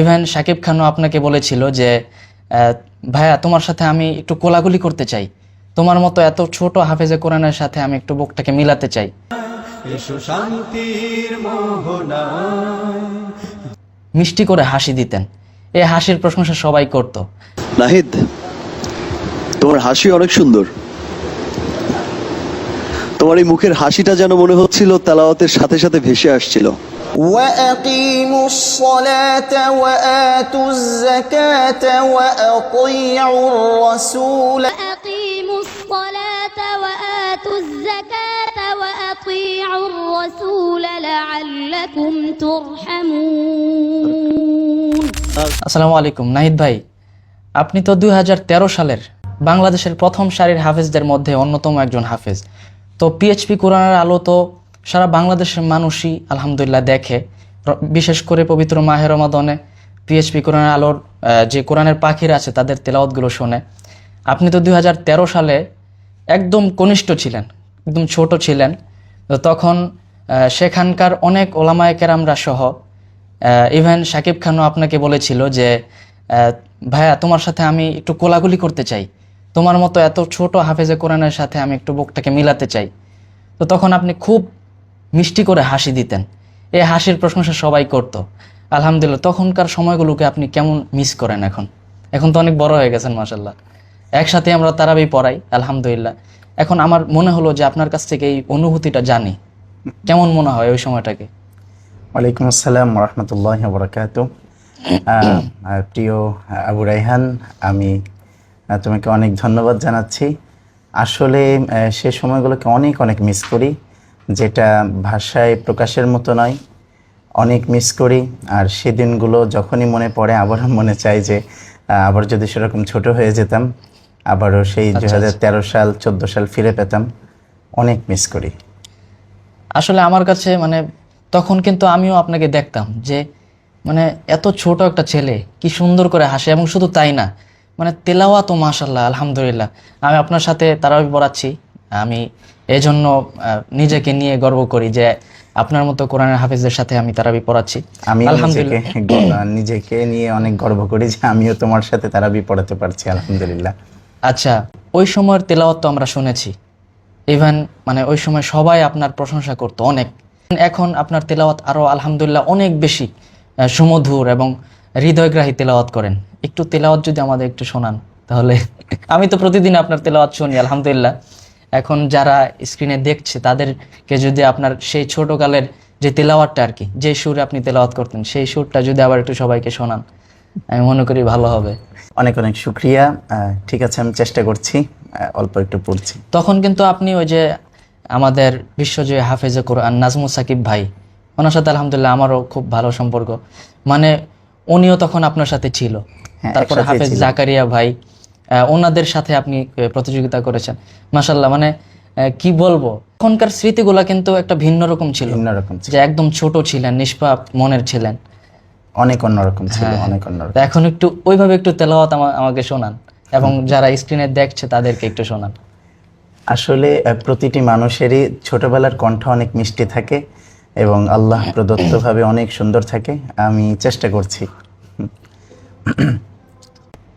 Even Shakib খানও আপনাকে বলেছিল যে ভাইয়া তোমার সাথে আমি একটু কোলাগুলি করতে চাই। তোমার মতো এত ছোট হাফেজে কোরআনের সাথে আমি একটু বুকটাকে মিলাতে চাই। মিষ্টি করে হাসি দিতেন। এই হাসির প্রশংসা সবাই করত। নাহিদ তোমার হাসি অনেক সুন্দর। তোমার এই মুখের হাসিটা যেন মনে হচ্ছিল তেলাওয়াতের সাথে সাথে ভেসে আসছিল। وأقيموا الصلاة وآتوا الزكاة وأطيعوا الرسول أقيموا الصلاة وآتوا الزكاة وأطيعوا الرسول لعلكم ترحمون আসসালামু আলাইকুম নাহিদ ভাই আপনি তো দুই সালের বাংলাদেশের প্রথম সারির হাফেজদের মধ্যে অন্যতম একজন হাফেজ তো পিএইচপি কোরআনের আলো তো সারা বাংলাদেশের মানুষই আলহামদুলিল্লাহ দেখে। বিশেষ করে পবিত্র মাহের রমাদনে পিএইচপি কোরআনের আলোর যে কোরআনের পাখিরা আছে, তাদের তেলাওয়াতগুলো শোনে। আপনি তো দু হাজার তেরো সালে একদম কনিষ্ঠ ছিলেন, একদম ছোট ছিলেন। তখন সেখানকার অনেক ওলামায় কেরামরা সহ ইভেন শাকিব খানও আপনাকে বলেছিল যে ভাইয়া, তোমার সাথে আমি একটু কোলাগুলি করতে চাই। তোমার মতো এত ছোট হাফেজে কোরআনের সাথে আমি একটু বুকটাকে মিলাতে চাই। তো তখন আপনি খুব মিষ্টি করে হাসি দিতেন। এই হাসির প্রশংসা সবাই করত। আলহামদুলিল্লাহ, তখনকার সময়গুলোকে আপনি কেমন মিস করেন এখন? এখন তো অনেক বড় হয়ে গেছেন মাসাল্লাহ একসাথে আমরা তারাবি পড়াই, আলহামদুলিল্লাহ। এখন আমার মনে হলো যে আপনার কাছ থেকে এই অনুভূতিটা জানি। কেমন মনে হয় ওই সময়টাকে? ওয়ালাইকুম আসসালাম রহমতুল্লাহ বরকাত প্রিয় আবু রাইহান আমি তোমাকে অনেক ধন্যবাদ জানাচ্ছি। আসলে সে সময়গুলোকে অনেক অনেক মিস করি। যেটা ভাষায় প্রকাশের মতো নয় অনেক মিস করি। আর সেদিনগুলো যখনই মনে পড়ে আবারও মনে চাই যে আবার যদি সেরকম ছোট হয়ে যেতাম আবারও সেই দু হাজার তেরো সাল চোদ্দ সাল ফিরে পেতাম। অনেক মিস করি। আসলে আমার কাছে মানে তখন কিন্তু আমিও আপনাকে দেখতাম যে মানে এত ছোট একটা ছেলে কি সুন্দর করে হাসে। এবং শুধু তাই না মানে তেলাওয়া তো মাশাল্লাহ আলহামদুলিল্লাহ। আমি আপনার সাথে তারাবি পড়াচ্ছি আমি এজন্য নিজেকে নিয়ে গর্ব করি যে আপনার মতো কোরআনের হাফিজদের সাথে আমি তারাবি পড়াচ্ছি। আমি আলহামদুলিল্লাহ। নিজেকে নিয়ে অনেক গর্ব করি যে আমিও তোমার সাথে তারাবি পড়াতে পারছি আলহামদুলিল্লাহ। আচ্ছা ওই সময়ের তেলাওয়াত তো আমরা শুনেছি। ইভেন মানে ওই সময় সবাই আপনার প্রশংসা করতো অনেক। এখন আপনার তেলাওয়াত আরও আলহামদুলিল্লাহ অনেক বেশি সুমধুর এবং হৃদয়গ্রাহী তেলাওয়াত করেন। একটু তেলাওয়াত যদি আমাদের একটু শোনান তাহলে। আমি তো প্রতিদিন আপনার তেলাওয়াত শুনি আলহামদুলিল্লাহ। এখন যারা স্ক্রিনে দেখছে তাদেরকে যদি আপনার সেই ছোটকালের যে তেলাওয়াতটা আর কি যে সুর আপনি তেলাওয়াত করতেন সেই সুরটা যদি আবার একটু সবাইকে শোনান আমি মনে করি ভালো হবে। অনেক অনেক শুক্রিয়া। আহ, ঠিক আছে আমি চেষ্টা করছি অল্প একটু পড়ছি তখন কিন্তু আপনি ওই যে আমাদের বিশ্বজয়ী হাফেজে কোরআন নাজমুল সাকিব ভাই ওনার সাথে আলহামদুলিল্লাহ আমারও খুব ভালো সম্পর্ক। মানে উনিও তখন আপনার সাথে ছিল। হ্যাঁ, তারপরে হাফেজ জাকারিয়া ভাই ওনাদের সাথে আপনি প্রতিযোগিতা করেছেন। মাসাল্লাহ মানে কি বলব? এখনকার স্মৃতিগুলা কিন্তু একটা ভিন্ন রকম ছিল। ভিন্ন রকম যে একদম ছোট ছিলেন নিষ্পাপ মনের ছিলেন। অনেক অন্যরকম ছিল হ্যাঁ, অনেক অন্যরকম এখন একটু ওইভাবে একটু তেলাওয়াত আমা- আমাকে শোনান। এবং যারা স্ক্রিনে দেখছে তাদেরকে একটু শোনান। আসলে প্রতিটি মানুষেরই ছোটবেলার কণ্ঠ অনেক মিষ্টি থাকে এবং আল্লাহ প্রদত্তভাবে অনেক সুন্দর থাকে। আমি চেষ্টা করছি।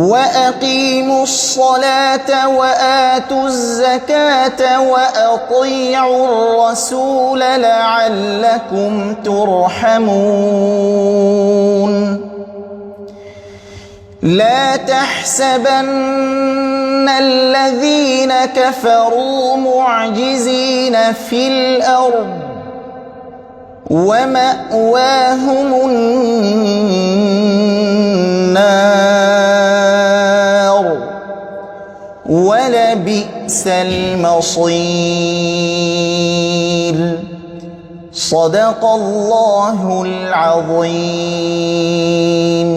واقيموا الصلاه واتوا الزكاه واطيعوا الرسول لعلكم ترحمون لا تحسبن الذين كفروا معجزين في الأرض وماواهم النار ولبئس المصير صدق الله العظيم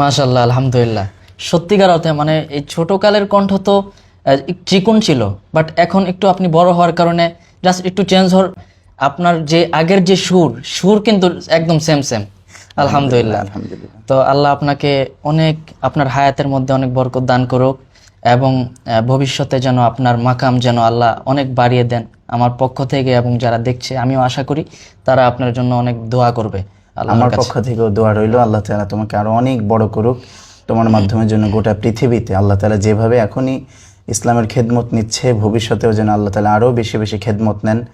মাশাল্লাহ আলহামদুলিল্লাহ সত্যিকার অর্থে মানে এই ছোটকালের কণ্ঠ তো আহ, চিকন ছিল বাট এখন একটু আপনি বড় হওয়ার কারণে জাস্ট একটু চেঞ্জ হওয়ার আপনার যে আগের যে সুর সুর কিন্তু একদম সেম সেম আলহামদুলিল্লাহ আলহামদুলিল্লাহ তো আল্লাহ আপনাকে অনেক আপনার হায়াতের মধ্যে অনেক বরকত দান করুক এবং ভবিষ্যতে যেন আপনার মাকাম যেন আল্লাহ অনেক বাড়িয়ে দেন আমার পক্ষ থেকে এবং যারা দেখছে আমিও আশা করি তারা আপনার জন্য অনেক দোয়া করবে আমার পক্ষ থেকেও দোয়া রইল আল্লাহ তাআলা তোমাকে আরও অনেক বড় করুক। তোমার মাধ্যমের জন্য গোটা পৃথিবীতে আল্লাহ তাআলা যেভাবে এখনই ইসলামের খেদমত নিচ্ছে ভবিষ্যতেও যেন আল্লাহ তাআলা আরও বেশি বেশি খেদমত নেন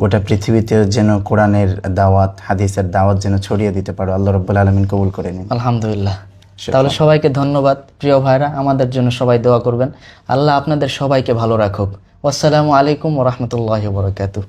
গোটা পৃথিবীতেও যেন কোরআনের দাওয়াত হাদিসের দাওয়াত যেন ছড়িয়ে দিতে পারো। আল্লাহ রব্বুল আলমিন কবুল করে নিন। আলহামদুলিল্লাহ। তাহলে সবাইকে ধন্যবাদ, প্রিয় ভাইরা। আমাদের জন্য সবাই দোয়া করবেন। আল্লাহ আপনাদের সবাইকে ভালো রাখুক। আসসালামু আলাইকুম রহমতুল্লাহ বরকাতু